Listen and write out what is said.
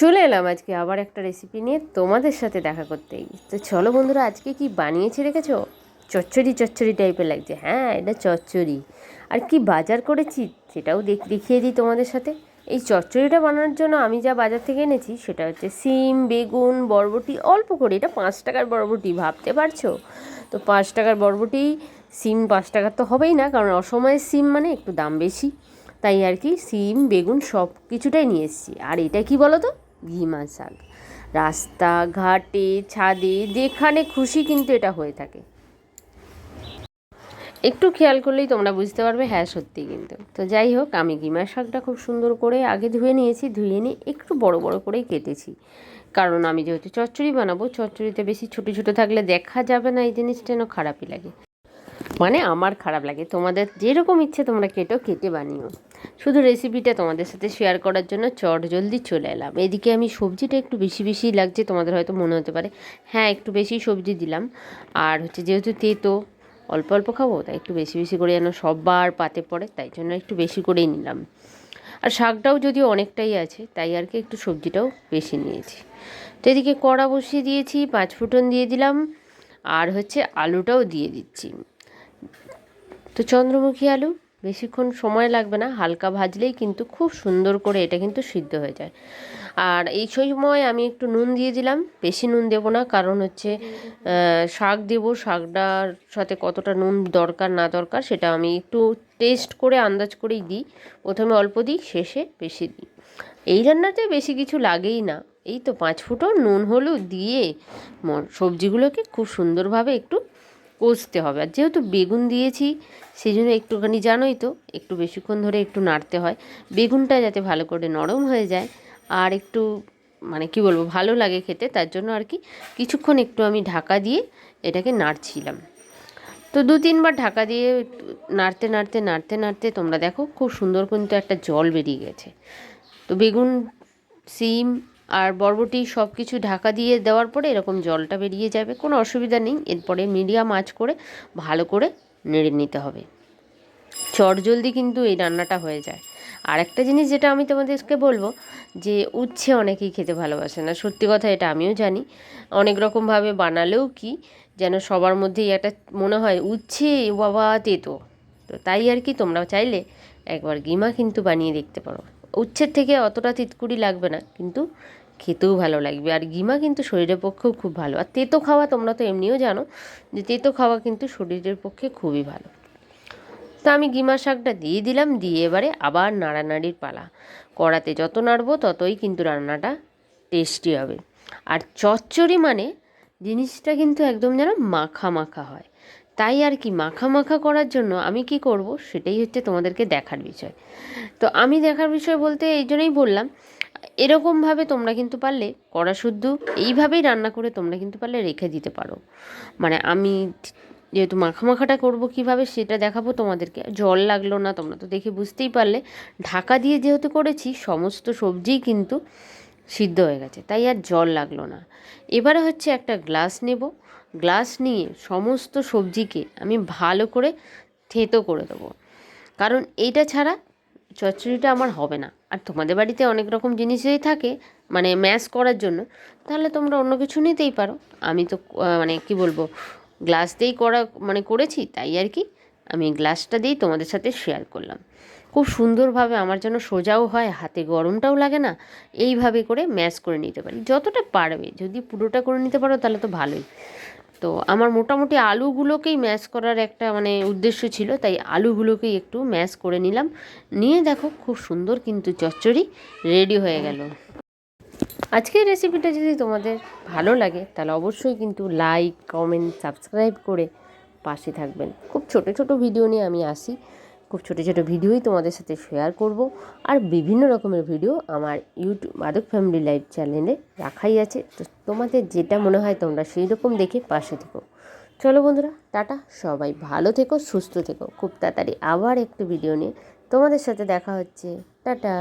চলে এলাম আজকে আবার একটা রেসিপি নিয়ে তোমাদের সাথে দেখা করতে তো চলো বন্ধুরা, আজকে কি বানিয়েছি রেখেছো চচ্চড়ি চচ্চড়ি টাইপের লাগছে। হ্যাঁ এটা চচ্চড়ি। আর কি বাজার করেছি সেটাও দেখ দেখিয়ে দিই তোমাদের সাথে। এই চচ্চড়িটা বানানোর জন্য আমি যা বাজার থেকে এনেছি সেটা হচ্ছে সিম, বেগুন, বরবটি, অল্প করে। এটা পাঁচ টাকার বরবটি, ভাবতে পারছ? তো পাঁচ টাকার বরবটি, সিম পাঁচ টাকার তো হবেই না, কারণ অসময়ের সিম মানে একটু দাম বেশি। তাই আর কি সিম, বেগুন সব কিছুটাই নিয়ে এসেছি। আর এটা কি বলো তো ঘিমা শাক। রাস্তা ঘাটে ছাদে যেখানে খুশি কিন্তু এটা হয়ে থাকে। একটু খেয়াল করলেই তোমরা বুঝতে পারবে হ্যাঁ সত্যি কিন্তু। তো যাই হোক, আমি গিমা শাকটা খুব সুন্দর করে আগে ধুয়ে নিয়েছি, ধুয়ে নিয়ে একটু বড় বড় করেই কেটেছি। কারণ আমি যেহেতু চচ্চড়ি বানাবো, চচ্চড়িতে বেশি ছোটো ছোটো থাকলে দেখা যাবে না এই জিনিসটা, যেন খারাপই লাগে। মানে আমার খারাপ লাগে। তোমাদের যেরকম ইচ্ছে তোমরা কেটো, কেটে বানিও। শুধু রেসিপিটা তোমাদের সাথে শেয়ার করার জন্য চট জলদি চলে এলাম। এদিকে আমি সবজিটা একটু বেশি বেশি লাগছে, তোমাদের হয়তো মনে হতে পারে। হ্যাঁ একটু বেশি সবজি দিলাম। আর হচ্ছে যেহেতু তেতো, অল্প অল্প খাব, তাই একটু বেশি বেশি করে যেন সববার পাতে পড়ে, তাই জন্য একটু বেশি করেই নিলাম। আর শাকটাও যদিও অনেকটাই আছে, তাই আর কি একটু সবজিটাও বেশি নিয়েছি। তো এদিকে কড়া বসিয়ে দিয়েছি, পাঁচ ফুটন দিয়ে দিলাম। আর হচ্ছে আলুটাও দিয়ে দিচ্ছি। তো চন্দ্রমুখী আলু, বেশিক্ষণ সময় লাগবে না, হালকা ভাজলেই কিন্তু খুব সুন্দর করে এটা কিন্তু সিদ্ধ হয়ে যায়। আর এই সময় আমি একটু নুন দিয়ে দিলাম, বেশি নুন দেবো না, কারণ হচ্ছে শাক দেবো, শাকটার সাথে কতটা নুন দরকার, না দরকার, সেটা আমি একটু টেস্ট করে, আন্দাজ করেই দিই। প্রথমে অল্প দিই, শেষে বেশি দিই। এই রান্নাতে বেশি কিছু লাগেই না। এই তো পাঁচ ফুটো নুন হলুদ দিয়ে সবজিগুলোকে খুব সুন্দরভাবে একটু কষতে হবে। আর যেহেতু বেগুন দিয়েছি সেই জন্য একটুখানি জানোই তো, একটু বেশিক্ষণ ধরে একটু নাড়তে হয়। বেগুনটা যাতে ভালো করে নরম হয়ে যায় আর একটু মানে কি বলব, ভালো লাগে খেতে, তার জন্য আর কি কিছুক্ষণ একটু আমি ঢাকা দিয়ে এটাকে নাড়ছিলাম। তো দু তিনবার ঢাকা দিয়ে নাড়তে নাড়তে নাড়তে নাড়তে তোমরা দেখো খুব সুন্দর কিন্তু একটা জল বেরিয়ে গেছে। তো বেগুন, সিম আর বরবটি সব কিছু ঢাকা দিয়ে দেওয়ার পরে এরকম জলটা বেরিয়ে যাবে। কোনো অসুবিধা নেই। এরপরে মিডিয়াম আঁচ করে ভালো করে নেড়ে নিতে হবে। চট জলদি কিন্তু এই রান্নাটা হয়ে যায়। আর একটা জিনিস যেটা আমি তোমাদেরকে বলব, যে উচ্ছে অনেকেই খেতে ভালোবাসে না। সত্যি কথা এটা আমিও জানি। অনেক রকমভাবে বানালেও কি যেন সবার মধ্যেই একটা মনে হয়, উচ্ছে বাবা তেতো। তো তাই আর কি তোমরা চাইলে একবার গিমা কিন্তু বানিয়ে দেখতে পারো। উচ্ছের থেকে অতটা তিতকুড়ি লাগবে না, কিন্তু খেতেও ভালো লাগবে। আর গিমা কিন্তু শরীরের পক্ষেও খুব ভালো। আর তেতো খাওয়া তোমরা তো এমনিও জানো যে তেতো খাওয়া কিন্তু শরীরের পক্ষে খুবই ভালো। তো আমি গিমা শাকটা দিয়ে দিলাম, দিয়ে এবারে আবার নাড়ানাড়ির পালা। কড়াতে যত নাড়বো ততই কিন্তু রান্নাটা টেস্টি হবে। আর চচ্চড়ি মানে জিনিসটা কিন্তু একদম যেন মাখা মাখা হয়। তাই আর কি মাখা মাখা করার জন্য আমি কি করব সেটাই হচ্ছে তোমাদেরকে দেখার বিষয়। তো আমি দেখার বিষয় বলতে এই জন্যই বললাম, এরকমভাবে তোমরা কিন্তু পারলে কড়া শুদ্ধ এইভাবেই রান্না করে তোমরা কিন্তু পারলে রেখে দিতে পারো। মানে আমি যেহেতু মাখা মাখাটা করব কীভাবে সেটা দেখাবো তোমাদেরকে। জল লাগল না, তোমরা তো দেখে বুঝতেই পারলে। ঢাকা দিয়ে যেহেতু করেছি, সমস্ত সবজিই কিন্তু সিদ্ধ হয়ে গেছে, তাই আর জল লাগল না। এবারে হচ্ছে একটা গ্লাস নেব। গ্লাস নিয়ে সমস্ত সবজিকে আমি ভালো করে থেতো করে দেবো। কারণ এইটা ছাড়া চচ্চড়িটা আমার হবে না। আর তোমাদের বাড়িতে অনেক রকম জিনিসই থাকে মানে ম্যাশ করার জন্য, তাহলে তোমরা অন্য কিছু নিতেই পারো। আমি তো মানে কি বলব, গ্লাস দিয়েই করা মানে করেছি, তাই আর কি আমি গ্লাসটা দিয়েই তোমাদের সাথে শেয়ার করলাম। খুব সুন্দরভাবে আমার যেন সোজাও হয়, হাতে গরমটাও লাগে না, এইভাবে করে ম্যাশ করে নিতে পারি। যতটা পারবে, যদি পুরোটা করে নিতে পারো তাহলে তো ভালোই। তো আমার মোটামুটি আলুগুলোকেই ম্যাশ করার একটা মানে উদ্দেশ্য ছিল, তাই আলুগুলোকেই একটু ম্যাশ করে নিলাম। নিয়ে দেখো, খুব সুন্দর কিন্তু চচ্চড়ি রেডি হয়ে গেল। আজকের রেসিপিটা যদি তোমাদের ভালো লাগে, তাহলে অবশ্যই কিন্তু লাইক, কমেন্ট, সাবস্ক্রাইব করে পাশে থাকবেন। খুব ছোট ছোট ভিডিও নিয়ে আমি আসি। খুব ছোটো ছোটো ভিডিওই তোমাদের সাথে শেয়ার করব। আর বিভিন্ন রকমের ভিডিও আমার ইউটিউব মাদক ফ্যামিলি লাইভ চ্যানেলে রাখাই আছে। তো তোমাদের যেটা মনে হয় তোমরা সেই রকম দেখে পাশে থেকো। চলো বন্ধুরা, টাটা। সবাই ভালো থেকো, সুস্থ থেকো। খুব তাড়াতাড়ি আবার একটু ভিডিও নিয়ে তোমাদের সাথে দেখা হচ্ছে। টাটা।